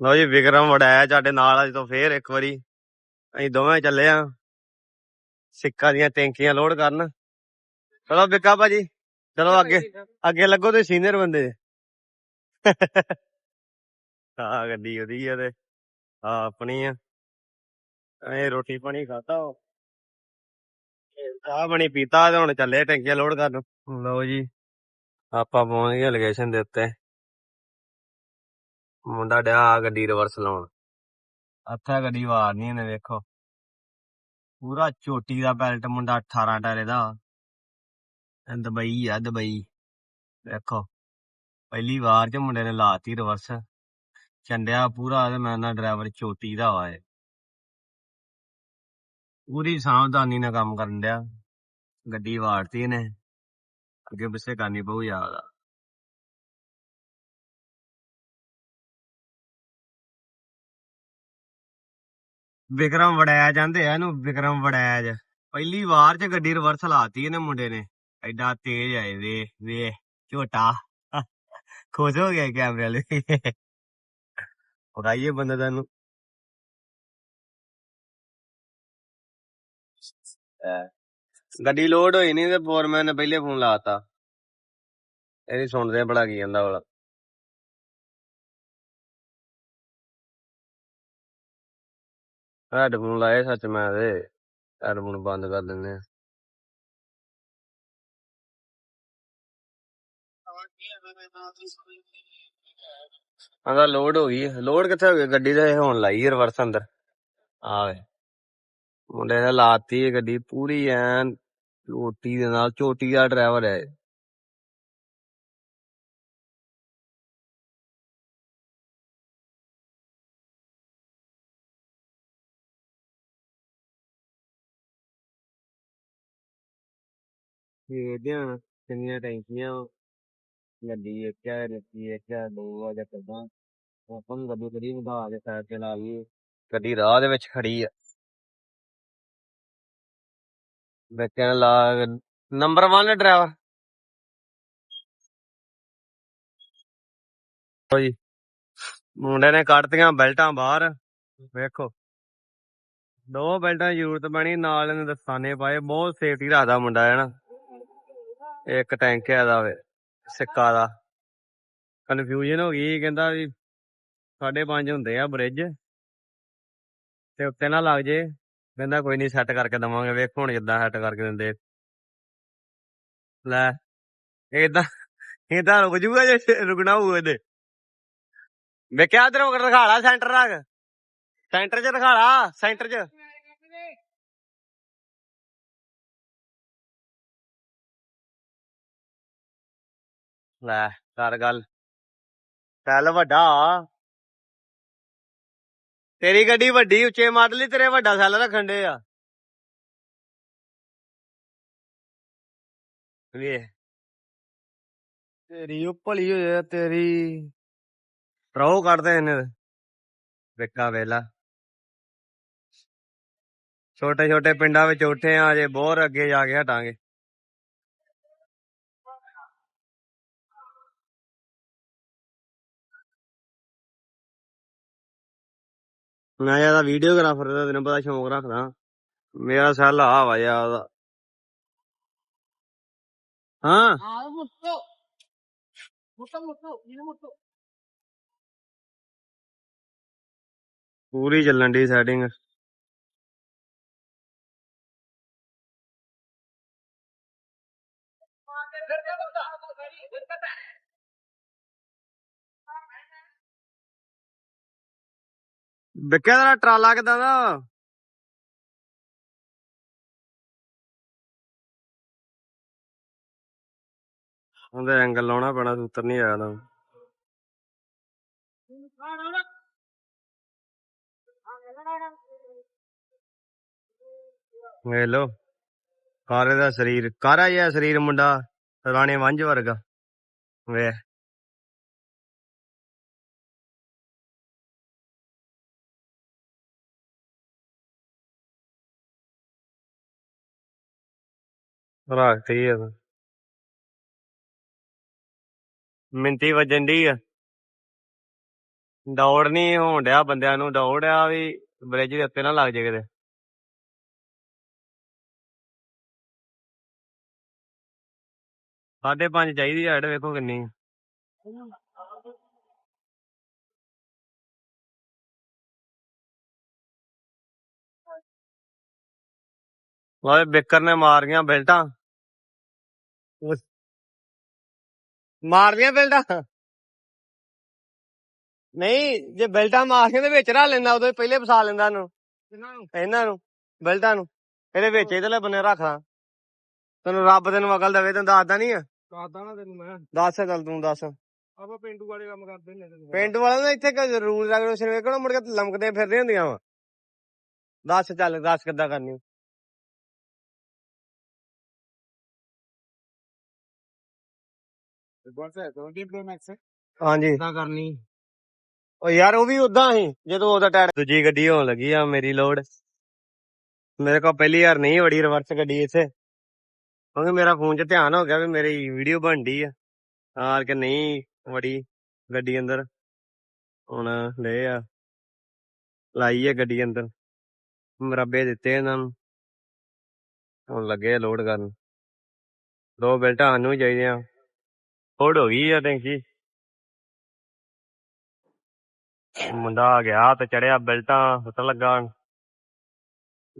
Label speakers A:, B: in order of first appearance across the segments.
A: ਲਓ ਜੀ, ਵਿਕਰਮ ਵੜਾਇਆ ਸਾਡੇ ਨਾਲ ਅੱਜ ਤੋਂ ਫੇਰ ਇੱਕ ਵਾਰੀ ਅਸੀਂ ਦੋਵੇਂ ਚੱਲੇ ਆ। ਸਿੱਕਾ ਦੀਆਂ ਟੈਂਕੀਆਂ ਲੋਡ ਕਰਨ। ਚਲੋ ਵਿਕਾ ਭਾਜੀ, ਚਲੋ ਅੱਗੇ ਅੱਗੇ ਲੱਗੋ ਤੇ ਸੀਨੀਅਰ ਬੰਦੇ। ਆ ਗੱਡੀ ਉਹਦੀ ਆ ਤੇ ਆ ਆਪਣੀ ਆ। ਐ ਰੋਟੀ ਪਾਣੀ ਖਾਦਾ ਚਾਹ ਬਣੀ ਪੀਤਾ ਤੇ ਹੁਣ ਚੱਲੇ ਟੈਂਕੀਆਂ ਲੋਡ ਕਰਨ। ਲਓ ਜੀ, ਆਪਾਂ ਪਹੁੰਚ ਗਏ ਲੋਕੇਸ਼ਨ ਦੇ ਉੱਤੇ। ਮੁੰਡਾ ਡਿਆ ਆ ਗੱਡੀ ਰਿਵਰਸ ਲਾਉਣ। ਅੱਥਾ ਗੱਡੀ ਵਾਰਨੀ ਇਹਨੇ, ਵੇਖੋ। ਪੂਰਾ ਚੋਟੀ ਦਾ ਬੈਲਟ ਮੁੰਡਾ 18 ਟਾਇਰੇ ਦਾ। ਇਹ ਦੁਬਈ ਆ, ਦੁਬਈ। ਵੇਖੋ, ਪਹਿਲੀ ਵਾਰ ਚ ਮੁੰਡੇ ਨੇ ਲਾਤੀ ਰਿਵਰਸ। ਚੰਡਿਆ ਪੂਰਾ ਤੇ ਮੈਂ ਨਾ ਡਰਾਈਵਰ ਚੋਟੀ ਦਾ ਵਾ ਇਹ। ਪੂਰੀ ਸਾਵਧਾਨੀ ਨਾਲ ਕੰਮ ਕਰਨ ਡਿਆ। ਗੱਡੀ ਵਾਰਤੀ ਇਹਨੇ। ਅੱਗੇ ਪਿੱਛੇ ਕਰਨੀ ਪਊ ਯਾਦ ਵਿਕਰਮ ਵੜੈਜ ਜਾਂਦੇ ਆ ਇਹਨੂੰ, ਵਿਕਰਮ ਵੜੈਜ ਪਹਿਲੀ ਵਾਰ ਚ ਗੱਡੀ ਰਿਵਰਸ ਲਾਤੀ ਇਹਨੇ ਮੁੰਡੇ ਨੇ। ਐਡਾ ਤੇਜ਼ ਆਏ ਵੇ ਵੇ, ਝੋਟਾ। ਖੁਸ਼ ਹੋ ਗਿਆ ਕੈਮਰੇ ਵਾਲੇ ਉਡਾਈਏ ਬੰਦੇ ਦਾ ਗੱਡੀ ਲੋਡ ਹੋਈ ਨਹੀਂ ਤੇ ਫੋਰਮੈਨ ਨੇ ਪਹਿਲੇ ਫੋਨ ਲਾਤਾ ਇਹਦੀ ਸੁਣਦੇ ਬੜਾ ਕੀ ਜਾਂਦਾ ਵਾਲਾ। ਹੈਡਫੋਨ ਲਾਏ ਸੱਚ ਮੈਂ ਤੇ, ਹੈਡਫੋਨ ਬੰਦ ਕਰ ਦਿੰਦੇ ਆ। ਆਂਦਾ ਲੋਡ ਹੋ ਗਈ ਲੋਡ ਕਿੱਥੇ ਹੋ ਗਈ? ਗੱਡੀ ਦੇ ਹੁਣ ਲਾਈ ਰਿਵਰਸ ਅੰਦਰ। ਆਵੇ ਮੁੰਡੇ ਨੇ ਲਾਤੀ ਗੱਡੀ, ਪੂਰੀ ਐਨ, ਚੋਟੀ ਦੇ ਨਾਲ, ਚੋਟੀ ਦਾ ਡਰਾਈਵਰ ਹੈ ਇਹ। ਹਾਂ ਕਿੰਨੀਆਂ ਟੈਂਕੀਆਂ ਗੱਡੀ ਇੱਕ ਹੈ ਲੱਗੀ ਇੱਕ ਹੈ ਦੋ ਆ ਜਾਂ ਕਿੱਦਾਂ ਆਪਾਂ ਨੂੰ ਗੱਡੀ ਕਰੀ ਵਧਾ ਕੇ ਸਾਈਡ ਤੇ ਲਾ ਲਈਏ। ਗੱਡੀ ਰਾਹ ਦੇ ਵਿੱਚ ਖੜੀ ਆ। ਵੇਖਣ ਲਾ ਨੰਬਰ 1 ਡਰਾਈਵਰ। ਜੀ ਮੁੰਡੇ ਨੇ ਕੱਢਤੀਆਂ ਬੈਲਟਾਂ ਬਾਹਰ, ਵੇਖੋ। ਦੋ ਬੈਲਟਾਂ ਦੀ ਜ਼ਰੂਰਤ ਪੈਣੀ, ਨਾਲ ਇਹਨੇ ਦਸਤਾਨੇ ਪਾਏ, ਬਹੁਤ ਸੇਫਟੀ ਰੱਖਦਾ ਮੁੰਡਾ, ਹੈ ਨਾ। ਇੱਕ ਟੈਂਕ ਦਾ ਵੇ ਸਿੱਕਾ ਦਾ। ਕਨਫਿਊਜ਼ਨ ਹੋ ਗਈ ਕਹਿੰਦਾ ਵੀ ਸਾਢੇ ਪੰਜ ਹੁੰਦੇ ਆ ਬ੍ਰਿਜ ਤੇ ਉੱਤੇ ਨਾ ਲੱਗ ਜੇ, ਕਹਿੰਦਾ ਕੋਈ ਨਹੀਂ ਸੈੱਟ ਕਰਕੇ ਦਵਾਂਗੇ, ਵੇਖ ਹੁਣ ਜਿੱਦਾਂ ਸੈੱਟ ਕਰਕੇ ਦਿੰਦੇ ਲੈ, ਏਦਾਂ ਏਦਾਂ ਰੁਕ ਜੂਗਾ ਜੇ, ਰੁਕਣਾ ਹੋਊ ਇਹਦੇ। ਵੇਖਿਆ ਇਧਰ ਦਿਖਾ ਲਾ ਸੈਂਟਰ ਰੱਖ। ਸੈਂਟਰ 'ਚ ਰਖਾਲਾ ਸੈਂਟਰ 'ਚ। ਲੈ ਕਰ ਗੱਲ। ਚੱਲ ਵੱਡਾ। ਤੇਰੀ ਗੱਡੀ ਵੱਡੀ ਉੱਚੇ ਮਾਡਲ ਹੀ ਤੇਰੇ ਵੱਡਾ ਸੈੱਲ ਰੱਖਣ ਦੇ ਆ। ਵੇ ਤੇਰੀ ਉਹ ਭਲੀ ਤੇਰੀ। ਪ੍ਰੋ ਕੱਢਦੇ ਇਹਨੇ ਵੇਖਾ ਵੇਲਾ। ਛੋਟੇ ਛੋਟੇ ਪਿੰਡਾਂ ਵਿੱਚ ਉੱਠੇ ਆ ਜੇ ਬਹੁਤ ਅੱਗੇ ਜਾ ਕੇ ਹਟਾਂਗੇ। ਮੈਂ ਜ਼ਿਆਦਾ ਵੀਡੀਓਗ੍ਰਾਫਰ ਦਾ ਤੈਨੂੰ ਪਤਾ ਸ਼ੌਂਕ ਰੱਖਦਾ। ਮੇਰਾ ਸੈੱਲ ਆ ਵਾ ਜ਼ਿਆਦਾ ਹਾਂ. ਪੂਰੀ ਚੱਲਣ ਦੀ ਸੈਟਿੰਗ ਵਿਕਿਆ ਤੇਰਾ ਟਰਾਲਾ ਕਿਦਾਂ ਦਾ? ਉਹਦਾ ਐਂਗਲ ਲਾਉਣਾ ਪੈਣਾ ਸੂਤਰ ਨਹੀਂ ਆਇਆ ਨਾ। ਵੇਖ ਲੋ ਕਾਰੇ ਦਾ ਸਰੀਰ, ਕਾਰਾ ਜਿਹਾ ਸਰੀਰ ਮੁੰਡਾ, ਰਾਣੇ ਵੰਝ ਵਰਗਾ। ਵੇ ਰੱਖਤੀ ਆ ਮਿੰਤੀ ਵੱਜਣ ਦੀ ਆ। ਦੌੜ ਨਹੀਂ ਹੋਣ ਡਿਆ ਬੰਦਿਆਂ ਨੂੰ, ਦੌੜ ਆ ਵੀ ਬ੍ਰਿਜ ਦੇ ਉੱਤੇ ਨਾ ਲੱਗ ਜੇ ਕਿਤੇ। ਸਾਢੇ ਪੰਜ ਚਾਹੀਦੀ ਐਡ ਵੇਖੋ ਕਿੰਨੀ ਓਏ ਬਿੱਕਰ ਨੇ ਮਾਰੀਆਂ ਬੈਲਟਾਂ। ਮਾਰਦੀਆਂ ਬੈਲਟਾਂ? ਨਹੀਂ ਜੇ ਬੈਲਟਾਂ ਮਾਰਦੀਆਂ ਵਿੱਚ ਰੱਖ ਲੈਂਦਾ ਉਦੋਂ ਪਹਿਲੇ ਫਸਾ ਲੈਂਦਾ ਇਹਨੂੰ। ਇਹਨਾਂ ਨੂੰ ਬੈਲਟਾਂ ਨੂੰ। ਇਹਦੇ ਵਿੱਚ ਇਹਦੇ ਲਈ ਬੰਨੇ ਰੱਖਾਂ ਤੈਨੂੰ ਰੱਬ ਤੈਨੂੰ ਅਕਲ ਦੇਵੇ ਤੈਨੂੰ ਦੱਸਦਾ ਨਹੀਂ ਆ।
B: ਕਾਦਾ ਨਾ ਤੈਨੂੰ ਮੈਂ।
A: ਦੱਸ ਚੱਲ ਤੂੰ ਦੱਸ।
B: ਆਪਾਂ ਪਿੰਡੂ ਵਾਲੇ ਕੰਮ ਕਰਦੇ ਨੇ
A: ਪਿੰਡ ਵਾਲਿਆਂ ਨੇ ਇੱਥੇ ਕੋਈ ਰੂਲ ਰੈਗੂਲੇਸ਼ਨ ਵੇਖਣਾ ਮੁੜ ਕੇ ਲੰਮਕਦੇ ਫਿਰਦੇ ਹੁੰਦੀਆਂ ਵਾ। ਦੱਸ ਚੱਲ ਦੱਸ ਕਿੱਦਾਂ ਕਰਨੀ
B: ਬਸ ਹੈ 20 ਪ੍ਰੋ ਮੈਕਸ
A: ਹਾਂਜੀ।
B: ਕਿਦਾਂ ਕਰਨੀ?
A: ਉਹ ਯਾਰ ਉਹ ਵੀ ਉਦਾਂ ਹੀ ਜਦੋਂ ਉਹਦਾ ਟਾਇਰ ਦੂਜੀ ਗੱਡੀ ਹੋਣ ਲੱਗੀ ਆ ਮੇਰੀ ਲੋਡ। ਮੇਰੇ ਕੋਲ ਪਹਿਲੀ ਵਾਰ ਨਹੀਂ ਵੜੀ ਰਿਵਰਸ ਗੱਡੀ ਇੱਥੇ। ਕਿਉਂਕਿ ਮੇਰਾ ਫੋਨ 'ਚ ਧਿਆਨ ਹੋ ਗਿਆ ਵੀ ਮੇਰੀ ਵੀਡੀਓ ਬਣਦੀ ਆ। ਹਾਰ ਕੇ ਨਹੀਂ ਵੜੀ ਗੱਡੀ ਅੰਦਰ। ਹੁਣ ਲੈ ਆ। ਲਾਈ ਆ ਗੱਡੀ ਅੰਦਰ। ਮਰੱਬੇ ਦਿੱਤੇ ਇਹਨਾਂ ਨੂੰ। ਹੁਣ ਲੱਗੇ ਲੋਡ ਕਰਨ। ਦੋ ਬੈਲਟਾਂ ਸਾਨੂੰ ਚਾਹੀਦੀਆਂ। ਲੋਡ ਟੈਂਕੀ ਮੁੰਡਾ ਆ ਗਿਆ ਤੇ ਚੜਿਆ ਬੈਲਟਾਂ ਹੁੱਟ ਲੱਗਾ।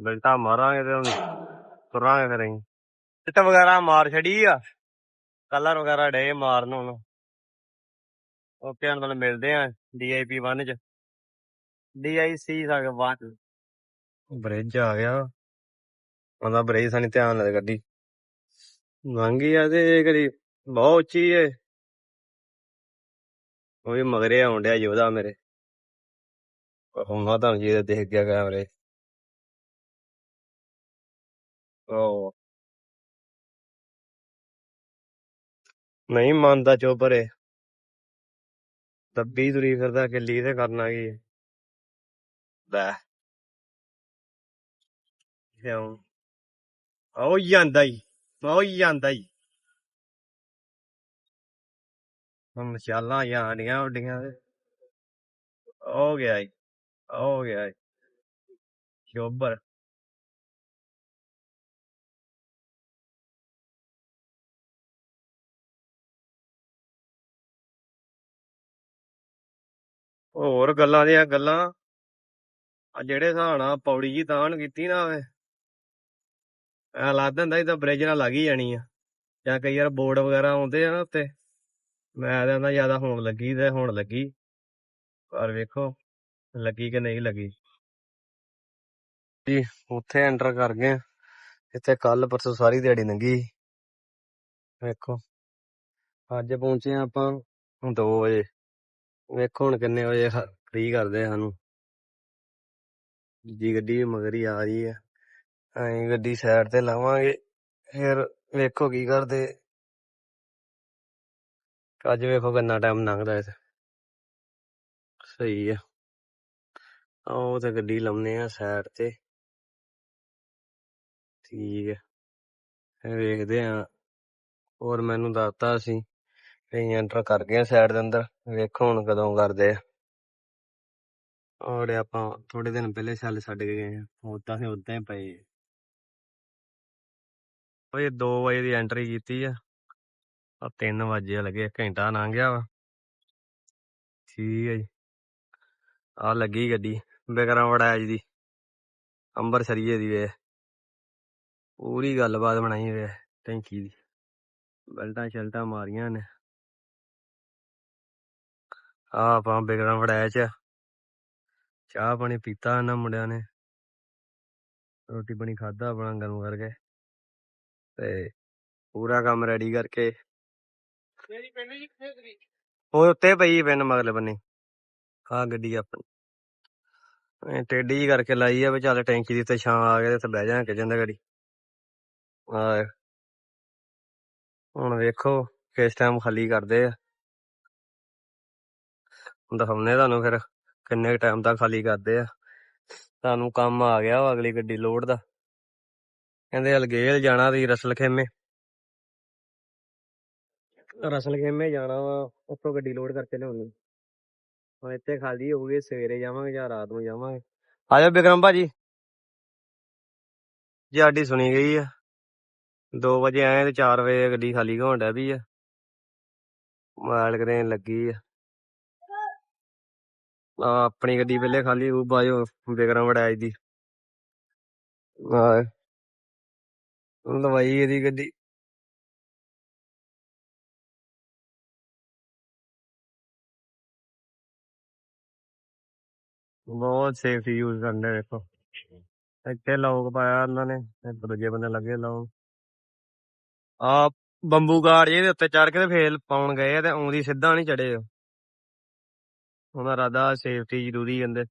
A: ਬੈਲਟਾਂ ਮਾਰਾਂਗੇ ਤੇ ਹੁਣ ਤੁਰਾਂਗੇ ਫਿਰ ਅਸੀਂ। ਇੱਟ ਵਗੈਰਾ ਮਾਰ ਛੜੀ ਆ। ਕਲਰ ਵਗੈਰਾ ਡੇ ਮਾਰਨ ਹੁਣ ਓਕੇ, ਹੁਣ ਤੁਹਾਨੂੰ ਮਿਲਦੇ ਆ ਡੀਆਈਪੀ 1 ਚ। ਡੀਆਈਸੀ ਸਕ 1 ਬ੍ਰਿਜ ਆ ਗਿਆ। ਉਹਦਾ ਬ੍ਰਿਜ ਸਾਨੀ ਧਿਆਨ ਨਾਲ ਗੱਡੀ। ਲੰਘੀ ਆ ਤੇ ਕਰੀ ਬਹੁਤ ਉੱਚੀ ਏ ਉਹ ਵੀ ਮਗਰੇ ਆਉਣ ਡਿਆ ਯੋਧਾ ਮੇਰੇ ਹੁਣ ਤਾਂ ਜੀ ਦੇਖ ਗਿਆ ਕੈਮਰੇ ਉਹ ਨਹੀਂ ਮੰਨਦਾ ਚੋਪਰੇ ਦੱਬੀ ਤੁਰੀ ਫਿਰਦਾ ਕਿੱਲੀ ਤੇ ਕਰਨਾ ਕੀ ਹੈ? ਲੈ ਕਿਉਂ ਆਉ ਜਾਂਦਾ ਈ ਆਉ ਜਾਂਦਾ ਈ ਹੁਣ ਮਸ਼ਾਲਾਂ ਜਾਣੀਆਂ ਉੱਡੀਆਂ ਹੋ ਗਿਆ ਈ ਹੋ ਗਿਆ ਈ ਚੋਬਰ ਹੋਰ ਗੱਲਾਂ ਦੀਆਂ ਗੱਲਾਂ। ਆ ਜਿਹੜੇ ਹਿਸਾਬ ਨਾਲ ਪੌੜੀ ਜੀ ਤਾਣ ਕੀਤੀ ਨਾ ਓਏ। ਐ ਲੱਗਦਾ ਹੁੰਦਾ ਤਾਂ ਬ੍ਰਿਜ ਨਾਲ ਲੱਗ ਹੀ ਜਾਣੀ ਆ। ਜਾਂ ਕਈ ਵਾਰ ਬੋਰਡ ਵਗੈਰਾ ਆਉਂਦੇ ਆ ਨਾ ਉੱਤੇ। ਮੈਂ ਕਹਿੰਦਾ ਜ਼ਿਆਦਾ ਹੋਣ ਲੱਗੀ ਤੇ ਹੁਣ ਲੱਗੀ, ਪਰ ਵੇਖੋ ਲੱਗੀ ਕਿ ਨਹੀਂ ਲੱਗੀ। ਜੀ, ਉੱਥੇ ਐਂਟਰ ਕਰ ਗਏ, ਇੱਥੇ ਕੱਲ ਪਰਸੋਂ ਸਾਰੀ ਦਿਹਾੜੀ ਲੰਗੀ ਵੇਖੋ, ਅੱਜ ਪਹੁੰਚੇ ਆ ਆਪਾਂ 2 ਵਜੇ। ਵੇਖੋ ਹੁਣ ਕਿੰਨੇ ਵਜੇ ਫ੍ਰੀ ਕਰਦੇ ਸਾਨੂੰ। ਜੀ ਗੱਡੀ ਵੀ ਮਗਰ ਹੀ ਆ ਰਹੀ ਆ ਐਂ ਗੱਡੀ ਸਾਈਡ ਤੇ ਲਾਵਾਂਗੇ, ਫਿਰ ਵੇਖੋ ਕੀ ਕਰਦੇ। ਅੱਜ ਵੇਖੋ ਕਿੰਨਾ ਟਾਈਮ ਲੰਘਦਾ ਇੱਥੇ ਸਹੀ ਆ। ਉਹ ਤੇ ਗੱਡੀ ਲਾਉਨੇ ਆ ਸਾਈਡ ਤੇ। ਠੀਕ ਹੈ ਵੇਖਦੇ ਆ। ਹੋਰ ਮੈਨੂੰ ਦੱਸਤਾ ਸੀ ਅਸੀਂ ਐਂਟਰ ਕਰ ਗਏ ਸਾਈਡ ਦੇ ਅੰਦਰ। ਵੇਖੋ ਹੁਣ ਕਦੋਂ ਕਰਦੇ ਆ। ਔਰ ਆਪਾਂ ਥੋੜੇ ਦਿਨ ਪਹਿਲੇ ਛੱਲ ਛੱਡ ਕੇ ਗਏ ਆ। ਉਦਾਂ ਦੇ ਉਦਾਂ ਹੀ ਪਏ ਓਏ 2 ਵਜੇ ਦੀ ਐਂਟਰੀ ਕੀਤੀ ਆ। ਆ 3 ਵਜੇ ਲੱਗੇ ਘੰਟਾ ਲੰਘ ਗਿਆ ਵਾ। ਠੀਕ ਹੈ ਜੀ। ਆ ਲੱਗੀ ਗੱਡੀ, ਬਿਕਰਮ ਵੜਾਜ ਦੀ। ਅੰਬਰਸਰੀਏ ਦੀ ਵੇ ਪੂਰੀ ਗੱਲਬਾਤ ਬਣਾਈ ਵੇ ਟੈਂਕੀ ਦੀ। ਬੈਲਟਾਂ ਸ਼ਲਟਾਂ ਮਾਰੀਆਂ ਨੇ। ਆ ਆਪਾਂ ਬਿਕਰਮ ਵੜਾਜ ਚ। ਚਾਹ ਪਾਣੀ ਪੀਤਾ ਇਹਨਾਂ ਮੁੰਡਿਆਂ ਨੇ। ਰੋਟੀ ਪਾਣੀ ਖਾਦਾ ਆਪਣਾ ਗਰਮ ਕਰਕੇ। ਤੇ ਪੂਰਾ ਕੰਮ ਰੈਡੀ ਕਰਕੇ
B: ਤੇਰੀ ਪਿੰਡ ਜੀ ਕਿੱਥੇ ਤੇਰੀ
A: ਉਹ ਉੱਤੇ ਪਈ ਪਿੰਨ ਮਗਲੇ ਬੰਨੇ। ਆ ਗੱਡੀ ਆਪਣੀ। ਐ ਟੇਢੀ ਜਿਹੀ ਕਰਕੇ ਲਾਈ ਆ ਵੀ ਚੱਲ ਟੈਂਕੀ ਦੀ ਤੇ ਛਾਂ ਆ ਗਿਆ ਤੇ ਬਹਿ ਜਾ ਕਿ ਜਾਂਦਾ ਗੱਡੀ ਆ ਹੁਣ ਵੇਖੋ ਕਿਸ ਟਾਈਮ ਖਾਲੀ ਕਰਦੇ ਆ। ਦਿਖਾਉਨੇ ਤੁਹਾਨੂੰ ਫਿਰ ਕਿੰਨੇ ਟਾਈਮ ਤੱਕ ਖਾਲੀ ਕਰਦੇ ਆ। ਤੁਹਾਨੂੰ ਕੰਮ ਆ ਗਿਆ ਵਾ ਅਗਲੀ ਗੱਡੀ ਲੋਡ ਦਾ। ਕਹਿੰਦੇ ਅਲਗੇਲ ਜਾਣਾ ਤੁਸੀਂ ਰਸਲ ਖੇਮੇ ਰਸਲ ਖੇਮੇ ਜਾਣਾ ਵਾ, ਉੱਥੋਂ ਗੱਡੀ ਲੋਡ ਕਰਕੇ ਲਿਆਉਣੀ। ਹੁਣ ਇੱਥੇ ਖਾਲੀ ਹੋਊਗੀ ਸਵੇਰੇ ਜਾਵਾਂਗੇ ਜਾਂ ਰਾਤ ਨੂੰ ਜਾਵਾਂਗੇ। ਆ ਜਾਓ ਬਿਕਰਮ ਭਾਜੀ। ਜੀ ਸਾਡੀ ਸੁਣੀ ਗਈ ਆ। 2 ਵਜੇ ਆਏ ਤੇ 4 ਵਜੇ ਗੱਡੀ ਖਾਲੀ ਹੋਣ ਡੈ ਪਈ ਆ। ਮਾਲ ਕਰੇਨ ਲੱਗੀ ਆ। ਆ ਆਪਣੀ ਗੱਡੀ ਪਹਿਲੇ ਖਾਲੀ ਹੋਊ ਬਾਜੋ ਬਿਕਰਮ ਵੜਾਈ ਦੀ। ਆ ਲਵਾਈ ਇਹਦੀ ਗੱਡੀ। ਬਹੁਤ ਸੇਫਟੀ ਯੂਜ਼ ਕਰਦੇ ਦੇਖੋ। ਇੱਥੇ ਲੋਕ ਪਾਇਆ ਉਹਨਾਂ ਨੇ, ਤੇ ਦੂਜੇ ਬੰਦੇ ਲੱਗੇ ਲੋਕ ਆ ਬੰਬੂ ਗਾੜ ਜਿਹੇ ਉੱਤੇ ਚੜ ਕੇ ਤੇ ਫੇਲ ਪਾਉਣ ਗਏ ਆ, ਤੇ ਆਉਂਦੀ ਸਿੱਧਾ ਨਹੀਂ ਚੜੇ ਉਹ। ਉਹਨਾਂ ਰਾਦਾ ਸੇਫਟੀ ਜ਼ਰੂਰੀ ਕਹਿੰਦੇ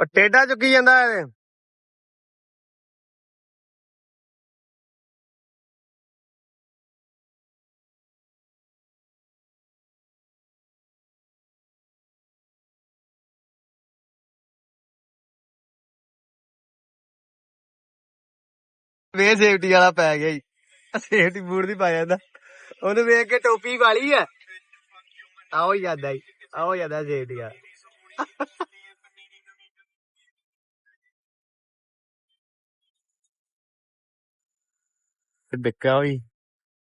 A: ਉਹ ਟੇਡਾ ਚੁੱਕੀ ਜਾਂਦਾ ਇਹ ਵੇ ਸੇਫਟੀ ਵਾਲਾ ਪੈ ਗਿਆ ਜੀ। ਸੇਫਟੀ ਬੂਟ ਦੀ ਪਾ ਜਾਂਦਾ। ਉਹਨੂੰ ਵੇਖ ਕੇ ਟੋਪੀ ਵਾਲੀ ਆ ਆਓ ਜਾਂਦਾ ਹੀ ਆਓ ਜਾਂਦਾ ਸੇਫਟੀ ਆ ਤੇ ਡਿੱਕਾ ਵੀ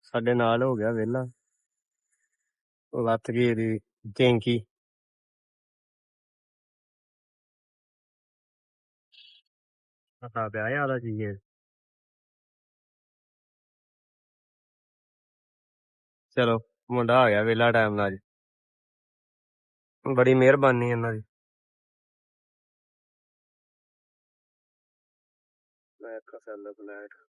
A: ਸਾਡੇ ਨਾਲ ਹੋ ਗਿਆ ਵਿਹਲਾ। ਉਹ ਲੱਤ ਗਈ ਇਹਦੀ ਪਤਾ ਪਿਆ ਯਾਦਾ ਚੀਜ਼ ਇਹ। ਚਲੋ ਮੁੰਡਾ ਆ ਗਿਆ ਵਿਹਲਾ ਟਾਈਮ ਨਾਲ ਬੜੀ ਮਿਹਰਬਾਨੀ ਇਹਨਾਂ ਦੀ। ਮੈਂ ਕਸਲ ਬਲੈਕ